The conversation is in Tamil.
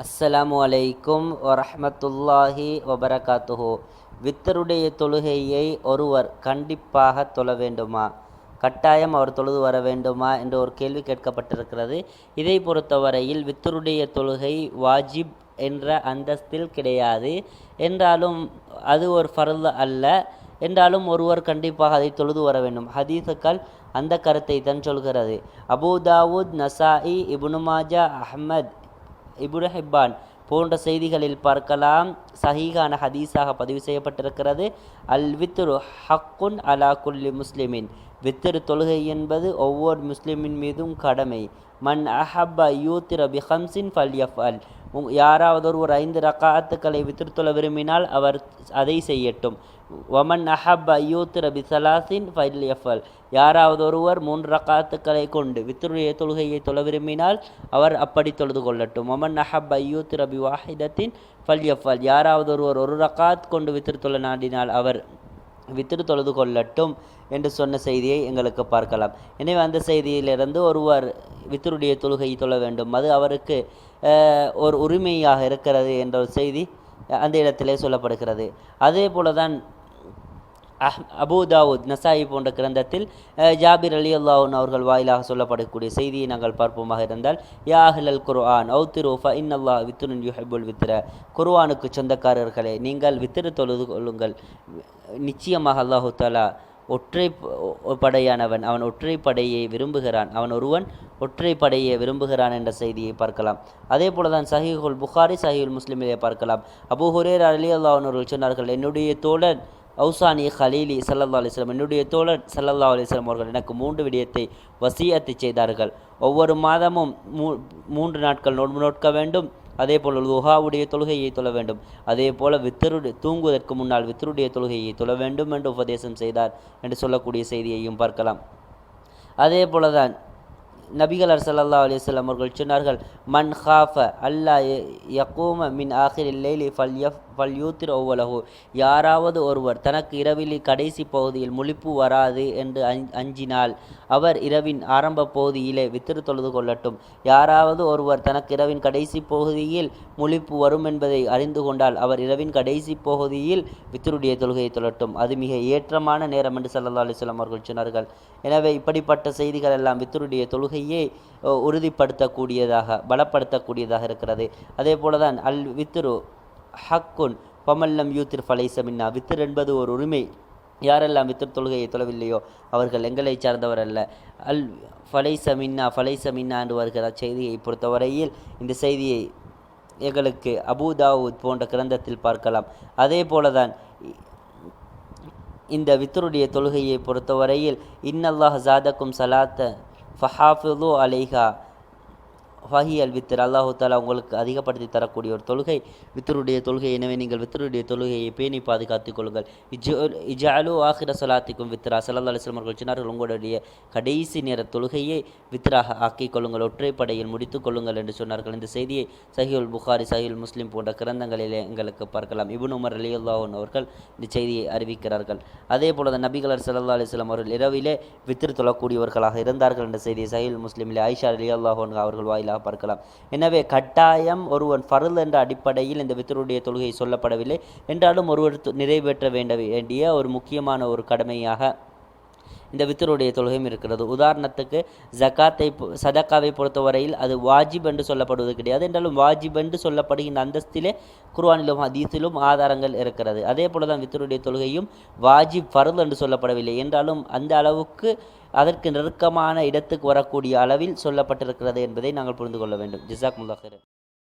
அஸ்ஸலாமு அலைக்கும் வரஹ்மத்துல்லாஹி வபரகாத்துஹோ. வித்தருடைய தொழுகையை ஒருவர் கண்டிப்பாக தொழ வேண்டுமா? கட்டாயம் அவர் தொழுது வர வேண்டுமா என்ற ஒரு கேள்வி கேட்கப்பட்டிருக்கிறது. இதை பொறுத்தவரையில் வித்தருடைய தொழுகை வாஜிப் என்ற அந்தஸ்தில் கிடையாது. என்றாலும் அது ஒரு ஃபர்ல் அல்ல. என்றாலும் ஒருவர் கண்டிப்பாக அதை தொழுது வர வேண்டும். ஹதீஸுக்கள் அந்த கருத்தை தான் சொல்கிறது. அபுதாவுத் நசாஇ இபுனுமாஜா அஹமத் அஹ்மத் இப்னு ஹிப்பான் போன்ற செய்திகளில் பார்க்கலாம். சஹீகான ஹதீஸாக பதிவு செய்யப்பட்டிருக்கிறது. அல் வித்ரு ஹக்குன் அலா குல்லி முஸ்லிமின். வித்திரு தொழுகை என்பது ஒவ்வொரு முஸ்லிமின் மீதும் கடமை. மன் அஹப்ப யூத்திர பி ஹம்சின் ஃபல் அல் யாராவது ஒரு ஐந்து ரக்காத்துக்களை வித்திருத்தொழ விரும்பினால் அவர் அதை செய்யட்டும். ஒமன் அஹப் யூத்திர பி சலாசின் ஃபல் எஃப்அல் யாராவது ஒருவர் மூன்று ரக்காத்துக்களை கொண்டு வித்தருடைய தொழுகையை தொழ விரும்பினால் அவர் அப்படி தொழுது கொள்ளட்டும். ஒமன் அஹப் ஐயூத் பி வாஹிதத்தின் ஃபல் எஃப்எல் யாராவது ஒருவர் ஒரு ரக்காத் கொண்டு வித்திருத்தொழ நாடினால் அவர் வித்திரு தொழுது கொள்ளட்டும் என்று சொன்ன செய்தியை எங்களுக்கு பார்க்கலாம். எனவே அந்த செய்தியிலிருந்து ஒருவர் வித்தருடைய தொழுகையை தொழ வேண்டும். அது அவருக்கு ஒரு உரிமையாக இருக்கிறது என்ற ஒரு செய்தி அந்த இடத்திலே சொல்லப்படுகிறது. அதே போல தான் அஹ் அபுதாவுத் நசாயி போன்ற கிரந்தத்தில் ஜாபிர் அலி அல்லாஹூன் அவர்கள் வாயிலாக சொல்லப்படக்கூடிய செய்தியை நாங்கள் பார்ப்போமாக இருந்தால் யா அஹ்லல் குர்ஆன் அவுத்திரு ஃப இன் அல்லாஹ் வித்துருன் யுஹபுல் வித்ர. குர்ஆனுக்கு சொந்தக்காரர்களே நீங்கள் வித்திரு தொழுது கொள்ளுங்கள். நிச்சயமாக அல்லாஹு தாலா ஒற்றை படையானவன் அவன் ஒற்றை படையை விரும்புகிறான். அவன் ஒருவன் ஒற்றை படையை விரும்புகிறான் என்ற செய்தியை பார்க்கலாம். அதே போல தான் சஹீஹுல் புகாரி சஹீல் முஸ்லிமிலே பார்க்கலாம். அபு ஹுரேர் அலி அல்லாஹன் அவர்கள் சொன்னார்கள் என்னுடைய தோழன் அவுசானி ஹலீலி சல்லல்லா அலிஸ்லாம் என்னுடைய தோழர் சல்லல்லா அலிஸ்லாம் அவர்கள் எனக்கு மூன்று விடயத்தை வசியத்தை செய்தார்கள். ஒவ்வொரு மாதமும் மூ மூன்று நாட்கள் நோன்பு நோட்க வேண்டும். அதே போல் லுஹாவுடைய தொழுகையை தொழ வேண்டும். அதே போல் வித்தருடைய தூங்குவதற்கு முன்னால் வித்தருடைய தொழுகையை தொழ வேண்டும் என்று உபதேசம் செய்தார் என்று சொல்லக்கூடிய செய்தியையும் பார்க்கலாம். அதே போலதான் நபிகலர் சல்லா அலிஸ்லாம் அவர்கள் சொன்னார்கள் மன் ஹாஃப அல்லா யக்கூம மின் ஆஹிர் லைலி ஃபல் எஃப் ஃபல் யூத்திர் ஒவ்வொலகு யாராவது ஒருவர் தனக்கு இரவில் கடைசி பகுதியில் முழிப்பு வராது என்று அஞ்சினால் அவர் இரவின் ஆரம்ப பகுதியிலே வித்திரு தொழுது கொள்ளட்டும். யாராவது ஒருவர் தனக்கு இரவின் கடைசி பகுதியில் முழிப்பு வரும் என்பதை அறிந்து கொண்டால் அவர் இரவின் கடைசி பகுதியில் வித்திருடைய தொழுகையை தொழட்டும். அது மிக ஏற்றமான நேரம் என்று சல்லா அலிஸ்லாம் அவர்கள் சொன்னார்கள். எனவே இப்படிப்பட்ட செய்திகள் எல்லாம் வித்தருடைய தொழுகையை உறுதிப்படுத்தக்கூடியதாக பலப்படுத்தக்கூடியதாக இருக்கிறது. அதே போலதான் அல் வித்ரு ஹக்குன் பமல்லம் யூத்திர் ஃபலைசமின்னா வித்திர் என்பது ஒரு உரிமை. யாரெல்லாம் வித்திர் தொழுகையை தொழவில்லையோ அவர்கள் எங்களை சார்ந்தவர் அல்ல அல் ஃபலைசமின்னா ஃபலைசமின்னா என்று வருகிற செய்தியை பொறுத்தவரையில் இந்த செய்தியை எங்களுக்கு அபுதாவுத் போன்ற கிரந்தத்தில் பார்க்கலாம். அதே போலதான் இந்த வித்தருடைய தொழுகையை பொறுத்தவரையில் இன்னல்லாஹ் ஜாதக்கும் சலாத்த ஃபஹாஃபிது அலிஹா ஃபஹி அல் வித்திர் அல்லாஹு தாலா உங்களுக்கு அதிகப்படுத்தி தரக்கூடிய ஒரு தொழுகை வித்தருடைய தொழுகை எனவே நீங்கள் வித்தருடைய தொழுகையை பேணி பாதுகாத்துக் கொள்ளுங்கள். இஜ் இஜாலு ஆஹிர சலாத்திக்கும் வித்ரா. சல்லா அலிஸ்லம் அவர்கள் சொன்னார்கள் உங்களுடைய கடைசி நேர தொழுகையை வித்ராக ஆக்கிக் கொள்ளுங்கள் ஒற்றைப்படையில் முடித்துக் கொள்ளுங்கள் என்று சொன்னார்கள். இந்த செய்தியை சஹியுல் புகாரி சஹியுல் முஸ்லீம் போன்ற கிரந்தங்களிலே எங்களுக்கு பார்க்கலாம். இபுன் உமர் அலி அல்லாஹன் அவர்கள் இந்த செய்தியை அறிவிக்கிறார்கள். அதே போல நபிகலர் சல்லா அலிஸ்லாம் அவர்கள் இரவிலே வித்திரு தொழக்கூடியவர்களாக இருந்தார்கள் என்ற செய்தியை சஹில் முஸ்லீமிலே ஐஷா அலி அல்லாஹன் அவர்கள் வாயிலாக பார்க்கலாம். எனவே கட்டாயம் ஒருவன் ஃபருள் என்ற அடிப்படையில் இந்த வித்தருடைய தொழுகை சொல்லப்படவில்லை. என்றாலும் ஒருவர் நிறைவேற்ற வேண்ட வேண்டிய ஒரு முக்கியமான ஒரு கடமையாக இந்த வித்தருடைய தொழுகையும் இருக்கிறது. உதாரணத்துக்கு ஜக்காத்தை சதக்காவை பொறுத்தவரையில் அது வாஜிப் என்று சொல்லப்படுவது கிடையாது. என்றாலும் வாஜிப் என்று சொல்லப்படுகின்ற அந்தஸ்திலே குர்வானிலும் ஹதீஸிலும் ஆதாரங்கள் இருக்கிறது. அதே போல தான் வித்தருடைய தொழுகையும் வாஜிப் ஃபருள் என்று சொல்லப்படவில்லை. என்றாலும் அந்த அளவுக்கு அதற்கு நெருக்கமான இடத்துக்கு வரக்கூடிய அளவில் சொல்லப்பட்டிருக்கிறது என்பதை நாங்கள் புரிந்து கொள்ள வேண்டும். ஜிசாக் முல்லாஹர்